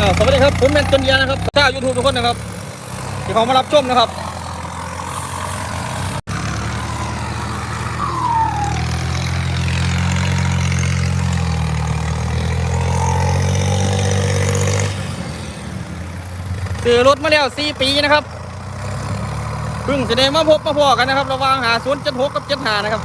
อ่าสวัสดีครับผมเป็นจนเยียนะครับชาวยูทูบทุกคนนะครับที่เขามารับชมนะครับซื้อรถมาแล้ว4ปีนะครับเพิ่งจะได้มาพบมาพอกันนะครับ ระว่างหาศูนย์เจ็ดหกกับเจ็ดหานะครับ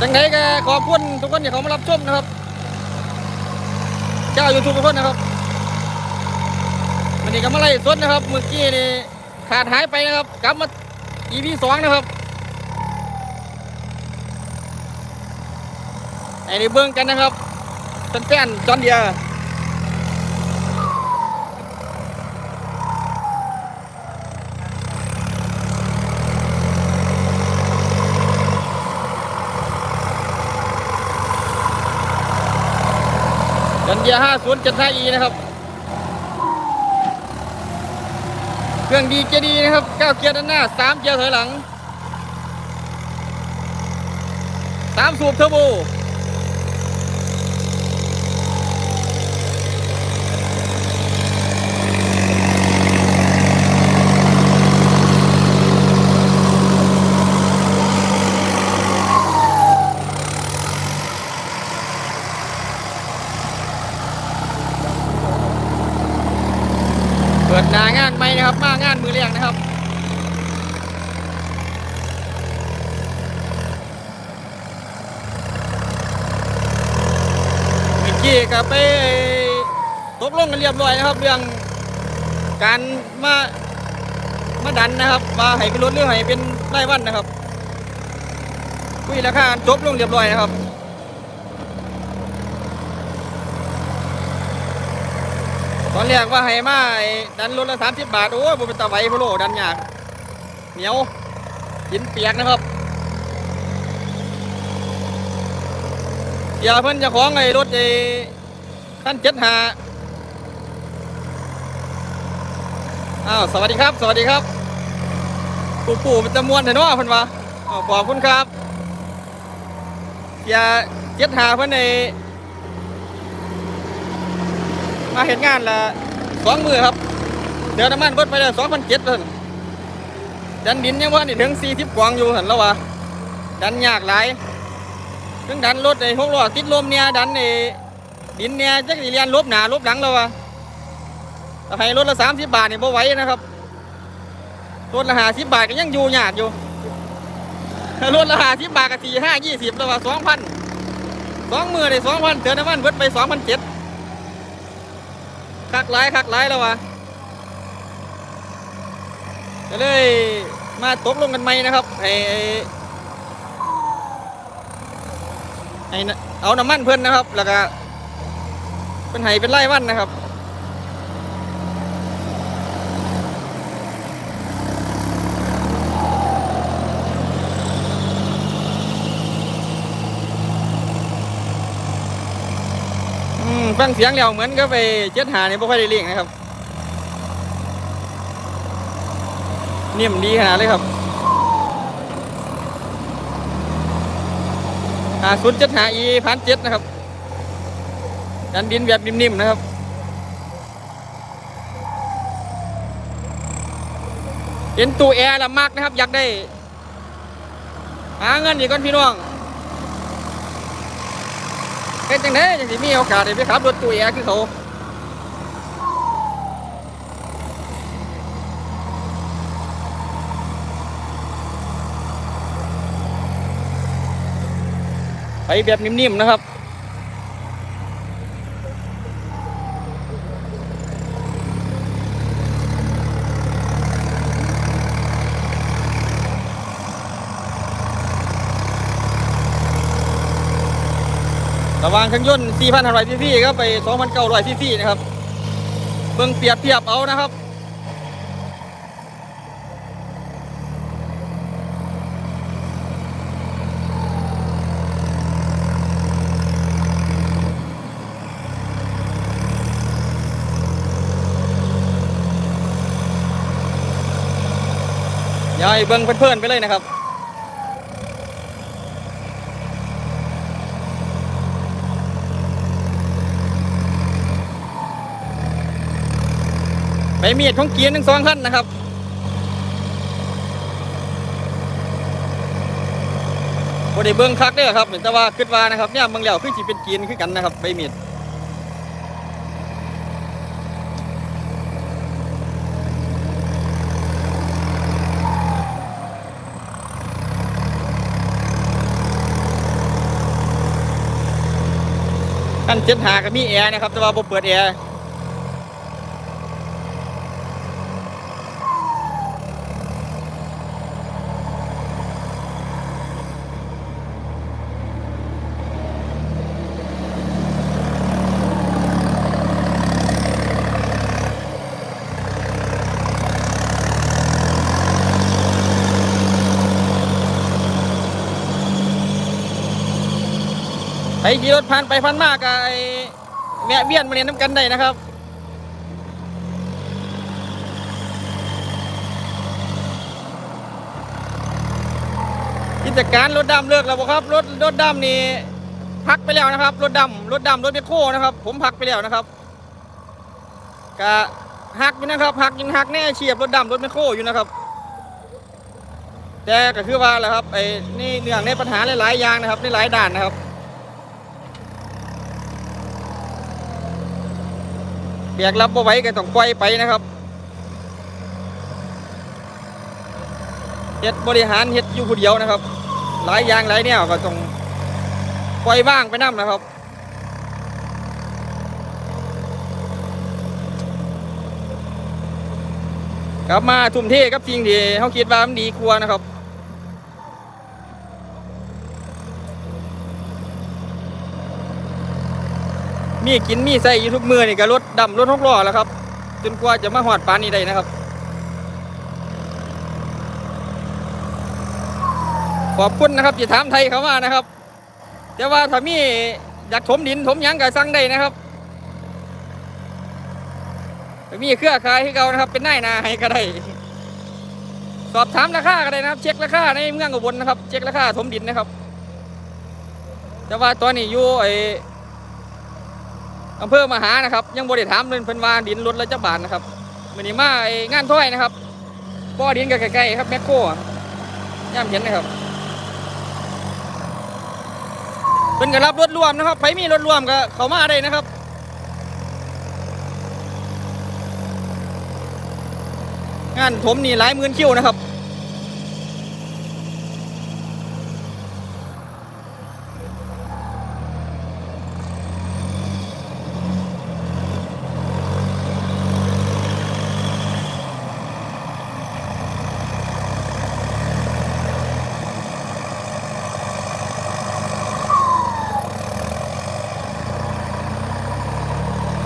จังไงก็ขอบคุณทุกคนที่เขามารับชมนะครับเจ้ายูทูบทุกคนนะครับวันนี้ก็มาไล่สดนะครับ เมื่อกี้นี่ขาดหายไปนะครับ กลับมา EP สองนะครับไอ้นี่เบิ้งกันนะครับเป็นแฟนจอนเดียร์ กันเยียห้าศูนย์เจ็ดห้าอีนะครับ เครื่องดีเจดีนะครับเก้าเกียร์ด้านหน้าสามเกียร์ถอยหลังสามสูบเทอร์โบเปิดหนางานใหม่นะครับ มางานมือเรียงนะครับ เมื่อ กี้ก็ไปตกลงกันเรียบร้อยนะครับ เรื่องการมามาดันนะครับมาให้เป็นรถเรื่องให้เป็นรายวันนะครับคุยราคาจบลงเรียบร้อยนะครับตอนแรกว่าให้มาดันรถละสามสิบบาทโอ้ยบ่เป็นตาไหวพะโลดันยากเหนียวหินเปียกนะครับอย่าเพิ่นจะของไอ้รถไอ้ ขั้นเจ็ดหาอ้าว สวัสดีครับ สวัสดีครับปู่ปู่เป็นตะมวนเถอะเนาเพิ่นว่าอ้าขอบคุณครับอย่าเจ็ดหาเพิ่นไอ้มาเห็นงานละสองมือครับ เดี๋ยวน้ำมันเบิดไปเลยสองพันเจ็ดเลยดันดินยังว่านี่ถึงสี่สิบกวางอยู่เห็นแล้ววะดันยากหลายถึงดันรถไอ้หกล้อติดลมเนี่ยดันไอ้ ดินเนี่ยจักรีเรียนลบหนาลบหลังแล้ววะถ้าให้รถละสามสิบบาทเนี่ยบ่ไหวนะครับรถละหาสิบบาทก็ยังอยู่ยากอยู่รถละหาสิบบาทก็สี่ห้ายี่สิบแล้ววะสองพันสองมือเลยสองพันเดี๋ยวน้ำมันเบิดไปสองพันเจ็ดคักหลายคักหลายแล้ววะก็เลยมาตกลงกันไหมนะครับให้ให้น่ะเอาน้ำมันเพิ่นนะครับ แล้วก็ เป็นไห้เป็นไร่วันนะครับอืมฟังเสียงแล้วเหมือนก็ไปเจ็ดหาเนี่ยไม่ค่อยได้เลี้ยงนะครับเนิ่ยมดีขนาดเลยครับหาศูนย์เจ็ดหาอีพันเจ็ดนะครับ ดันดินแบบนิ่มๆนะครับเห็นตู้แอร์ละมากนะครับ อยากได้ หาเงินอีกก่อนพี่น้องเป็นจังไดจังสิมีโอกาสได้ไปขับรถตู้แอร์คือเขาไปแบบนิ่มๆนะครับ วางเครื่องยนต์4,500ซีซีครับไป 2,900ซีซีนะครับ เบิ่งเปรียบเทียบเอานะครับยาให้เบิ่งเพื่อนๆไปเลยนะครับ ใบมีดของเกียร์ทั้งสองขั้นนะครับบ่ได้เบิงคักเด้อครับแต่ว่าคิดว่านะครับเนี่ยเบิ่งแล้วคือสิเป็นเกียร์คือกันนะครับใบมีดขั้นเจ็ดหาก็มีแอร์นะครับแต่ว่าผมเปิดแอร์ ไปขี่รถผ่านไปผ่านมากไอ้แวะเวียนมาเรียนน้ำกันได้นะครับกิจการรถดำเลิกแล้วครับรถรถดำนี่พักไปแล้วนะครับ รถดำรถดำรถเบคโคนะครับ ผมพักไปแล้วนะครับกะหักอยู่นะครับหักยังหักแน่เฉียบรถดำรถเบคโคอยู่นะครับ แต่ก็คือว่าแหละครับไอ้นี่เรื่องในปัญหาหลายๆอย่างนะครับในหลายด้านนะครับ บียกรับบ่ไหว้ก็ต้องปล่อยไปนะครับเฮ็ดบริหารเฮ็ดอยู่ผู้เดียวนะครับ หลายอย่างหลายแนวก็ต้องปล่อยบ้างไปนํนะครับ กลับมาทุ่มเทกับสิ่งที่เขาคิดว่ามันดีกว่านะครับ มีกินมีใส่อยู่ทุกมือนี่ก็รถดำรถหกล้อแล้วครับ จนกว่าจะมาหอดปานนี้ได้นะครับ ขอบคุณนะครับที่ถามไทยเขามานะครับ แต่ว่าถ้ามีอยากถมดินถมยังก็สั่งได้นะครับมีเครือข่ายให้เขานะครับ เป็นนายนาให้ก็ได้ สอบถามราคาก็ได้นะครับ เช็คราคาในเมืองอุบลนะครับ เช็คราคาถมดินนะครับ แต่ว่าตอนนี้อยู่ไอ อำเภอมหานะครับ ยังบริถามเรื่องเพิ่นว่าดินรถละจักบาทนะครับมื้อนี้มาไอ้งานถ้อยนะครับบ่อดินก็ใกล้ๆครับแมคโครย่ำเห็นนะครับเพิ่นก็รับรถรวมนะครับใครมีรถรวมก็เข้ามาได้นะครับงานถมนี่หลายหมื่นคิวนะครับ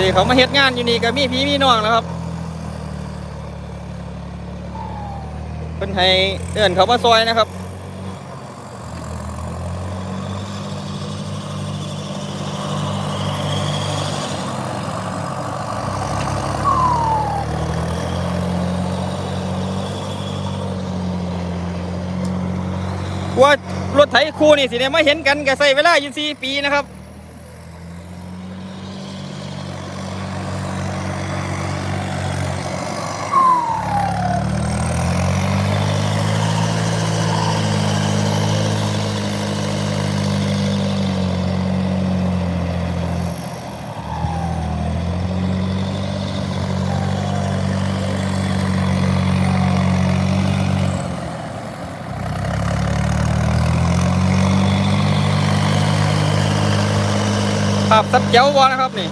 ที่เขามาเฮ็ดงานอยู่นี่ก็มีพี่มีน้องแล้วครับเป็นให้เดินเขามาซอยนะครับว่ารถไถคู่นี่สิเนี่ยมาเห็นกันก็ใส่เวลาอยู่สี่ปีนะครับ ภาพสัดเจ้าวอนะครับนี่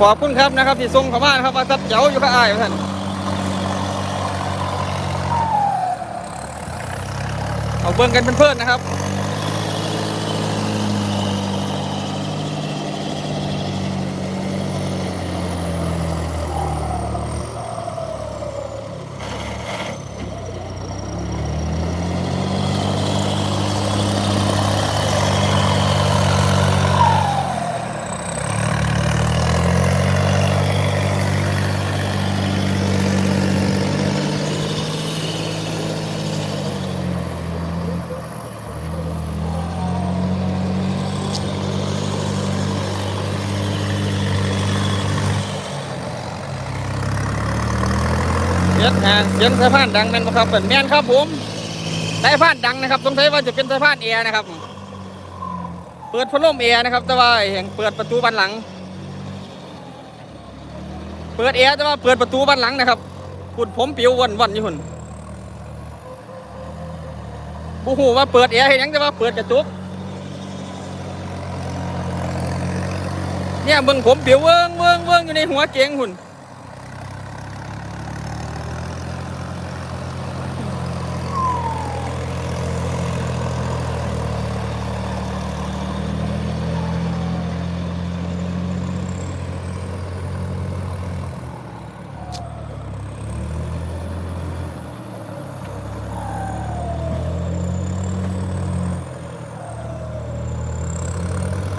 ขอบคุณครับนะครับที่ส่งเข้ามานะครับมาซัดเจ้าอยู่ข้างอ้ายท่านเอาเบิ่งกันเป็นเพื่อนนะครับ อ่าเสียงสายพานดังแม่นบ่ครับเป็นแม่นครับผมสายพานดังนะครับสงสัยว่าจะเป็นสายพานแอร์นะครับ เปิดพัดลมแอร์นะครับแต่ว่าแห่งเปิดประตูบานหลัง เปิดแอร์แต่ว่าเปิดประตูบานหลังนะครับคุณผมปิววันวันอยู่หุ่นบูหูว่าเปิดแอร์ให้ยังแต่ว่าเปิดกระจกเนี่ยเบิ่งผมปิวเวิงเวิงเวิงอยู่ในหัวเกงหุ่น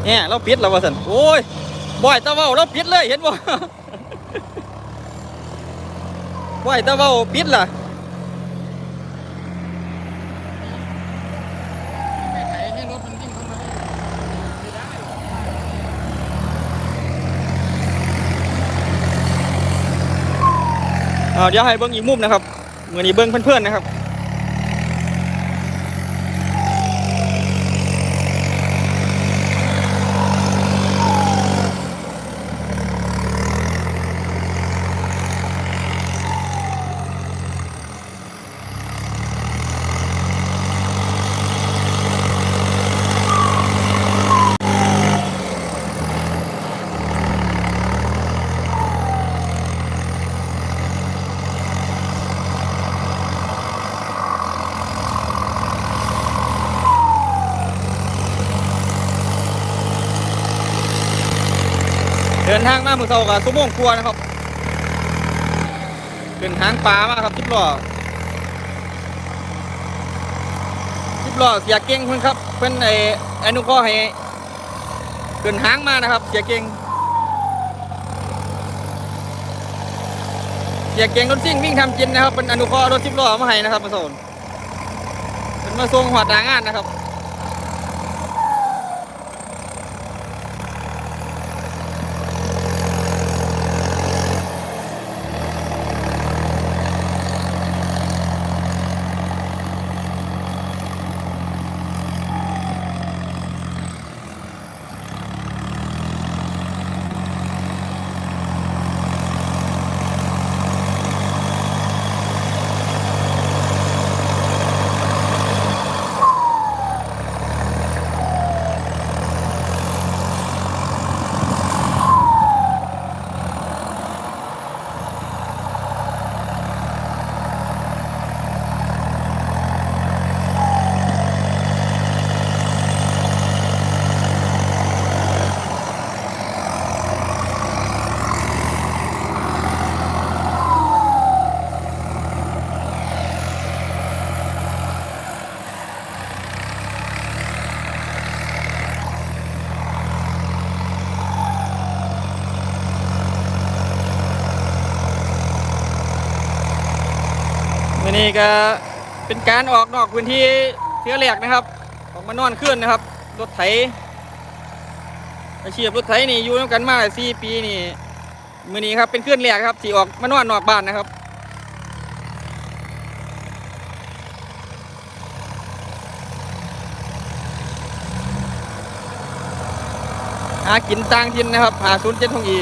เนี่ยเราปิดแล้วว่าสันโอ้ยบ่อยตะเว้าเราปิดเลยเห็นบ่บ่อยตะเว้าปิดล่ะเดี๋ยวให้เบิ้งอีกมุมนะครับเหมือนอีเบิ้งเพื่อนๆนะครับ เดินทางมาเมื่อเช้ากับชั่วโมงกว่านะครับ เป็นทางป่ามาครับทิบล้อทิบล้อเสียเก่งเพิ่อนครับเพิ่นไอ้อนุเคราะห์ให้เกินหางมานะครับ เสียเก่งเสียเก่งรถซิ่งวิ่งทำกินนะครับเป็นอนุเคราะห์รถทิบล้อมาให้นะครับมาส่งเป็นมาส่งหัวหน้างานนะครับ วันนี้ก็เป็นการออกนอกพื้นที่เทือแรกนะครับ ออกมานอนขึ้นนะครับ รถไถอาชีพรถไถนี่อยู่ด้วยกันมาสี่ปีนี่มือนี้ครับเป็นขึ้นแรกครับที่ออกมานอนนอกบ้านนะครับหากินต่างทินนะครับหาศูนย์เจ็ดทองอี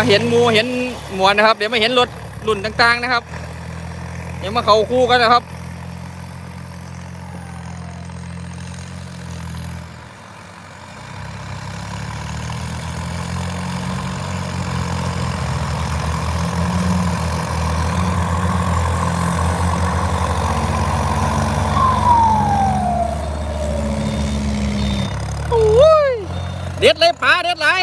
มาเห็นมูเห็นหมวนนะครับ เดี๋ยวมาเห็นรถรุ่นต่างๆนะครับ เดี๋ยวมาเขาคู่กันนะครับ โอ้ยเด็ดเลยป๋าเด็ดหลาย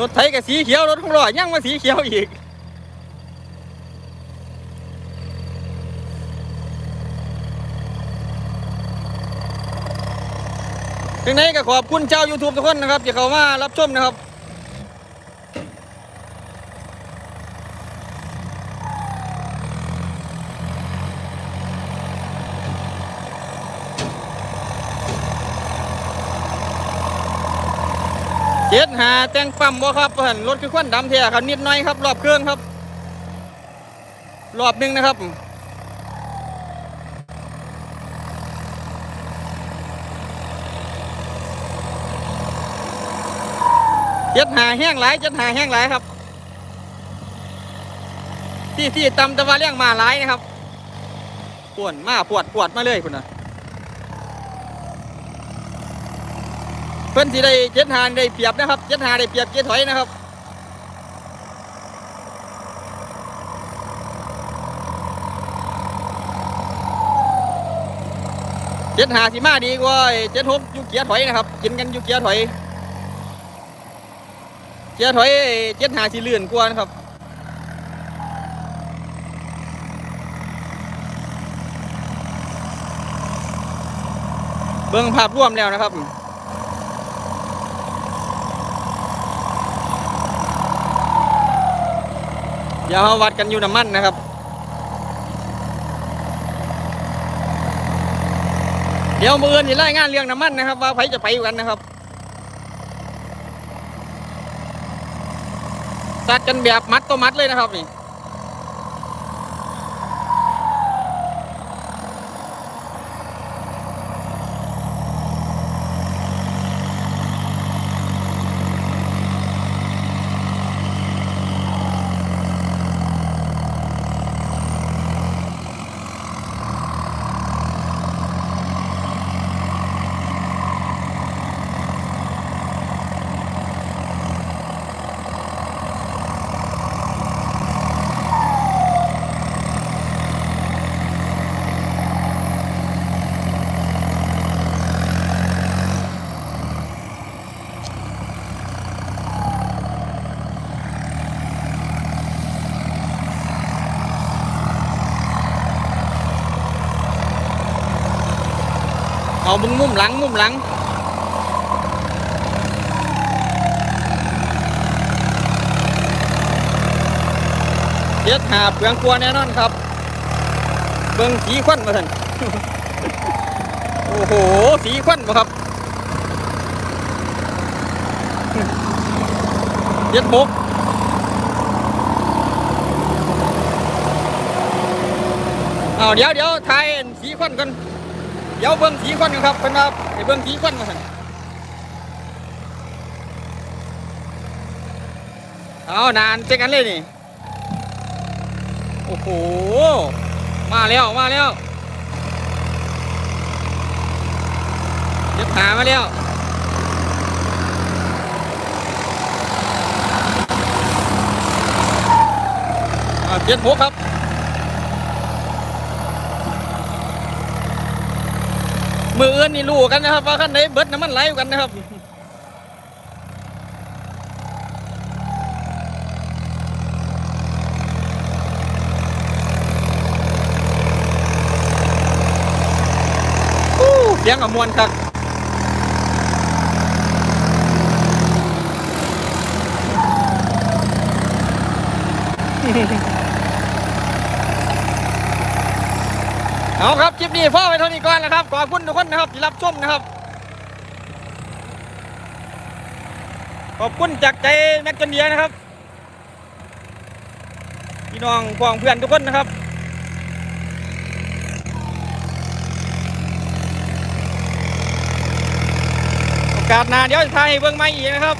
รถไถกับสีเขียว รถของหล่อยังมาสีเขียวอีกยังไงก็ขอบคุณเจ้า YouTube ทุกคนนะครับที่เข้ามารับชมนะครับ เจ็ดหาแต่งปั๊มบ่ครับเห็นรถคือควันดำเทียครับนิดหน่อยครับ รอบเครื่องครับ รอบหนึ่งนะครับเจ็ดหาแห้งหลายเจ็ดหาแห้งหลายครับ ที่ที่ตำตะวันเลี้ยงมาหลายนะครับปวดมาปวดปวดมาเลยคุณนะ พื่อนที่ได้เจ็ดหาได้เปรียบนะครับเจ็ดหาได้เปรียบเจ็ดถอยนะครับเจ็ดหาสิมาดีกว่าเจ็ดหกยูเกียร์ถอยนะครับกินกันยูเกียร์ถอยเกียร์ถอยเจ็ดหาสิเลื่อนกว่านะครับเบิ่งภาพรวมแล้วนะครับ เดี๋ยวเราวัดกันอยู่น้ำมันนะครับเดี๋ยวมืออื่นจะไล่งานเรื่องน้ำมันนะครับ ว่าใครจะไปกันนะครับสัดกันแบบมัดต่อมัดเลยนะครับนี่ เอามึงมุมหลังมุมหลังเจ็ดหาเปลืองกลัวแน่นอนครับ เบิ่งสีควันมาท่านโอ้โห สีควันมาครับเจ็ดบกเอาเดี๋ยวเดี๋ยวทายสีควันกัน เดี๋ยวเบิ่งสีควันกันครับเป็นว่าไอ้เบิ่งสีควันมาท่นเอานานเจอกันเลยนี่ โอ้โห มาแล้ว มาแล้วเดี๋ยวหามาแล้วเจ็ดหกครับ มือเอื่นนี่รู้กันนะครับ ว่าขั้นไหนเบิดน้ำมันไหลกันนะครับอู้เสียงกับมวลครับ เอาครับคลิปนี้พ่อไปเท่านี้ก่อนนะครับขอบคุณทุกคนนะครับที่รับชมนะครับ ขอบคุณจากใจแม็กจนเดียนะครับพี่น้องพ้องเพื่อนทุกคนนะครับโอกาสหน้าเดี๋ยวจะถ่ายเบิ่งใหม่อีกนะครับ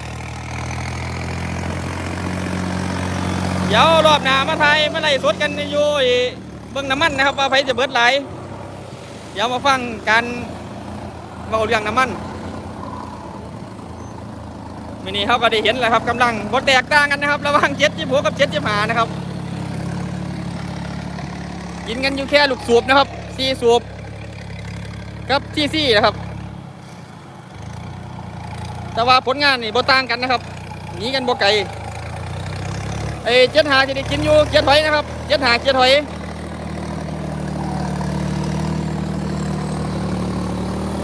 เดี๋ยวรอบหน้ามาถ่ายมาไล่สดกันอยู่เบิ่งน้ำมันนะครับว่าไฟจะเบิดไหล เดี๋ยวมาฟังการเบาเรื่องน้ำมันมินี่เขาก็ได้เห็นแล้วครับกำลังบดแตกต่างกันนะครับ ระหว่างเจ็ดจิบหัวกับเจ็ดจิบหานะครับ กินกันอยู่แค่ลูกสูบนะครับสี่สูบกับที่สี่นะครับ แต่ว่าผลงานนี่บ่ต่างกันนะครับหนีกันบ่ไกลไอ้เจ็ดหาจะได้กินอยู่เจ็ดถอยนะครับเจ็ดหาเจ็ดถอย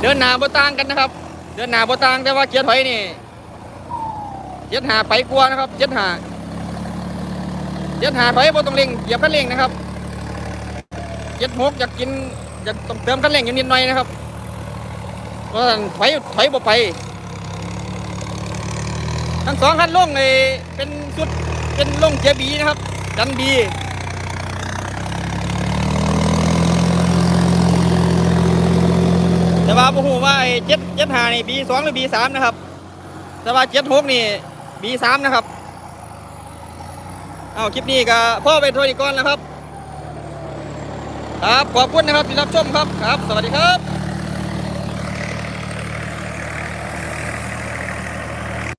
เดินหน้าบ่ต่างกันนะครับ เดินหน้าบ่ต่างแต่ว่าเจ็ดถอยนี่เจ็ดหาไปกลัวนะครับเจ็ดหาเจ็ดหาถอยบ่ต้องเร่งเหยียบคันเร่งนะครับเจ็ดหกอยากกินอยากต้องเติมคันเร่งอยู่นิดหน่อยนะครับเพราะฉะนั้นถอยถอยบ่ไปทั้งสองคันลงเลยเป็นสุดเป็นลงเจียบีนะครับดันบี แต่ว่าผมว่าไอ้เจ็ดเจ็ดหานี่บีสองหรือบีสามนะครับ แต่ว่าเจ็ดหกนี่บีสามนะครับ เอาคลิปนี้ก็พ่อไปโทรอีกก่อนแล้วครับ ครับ ขอบคุณนะครับที่รับชมครับ ครับ สวัสดีครับ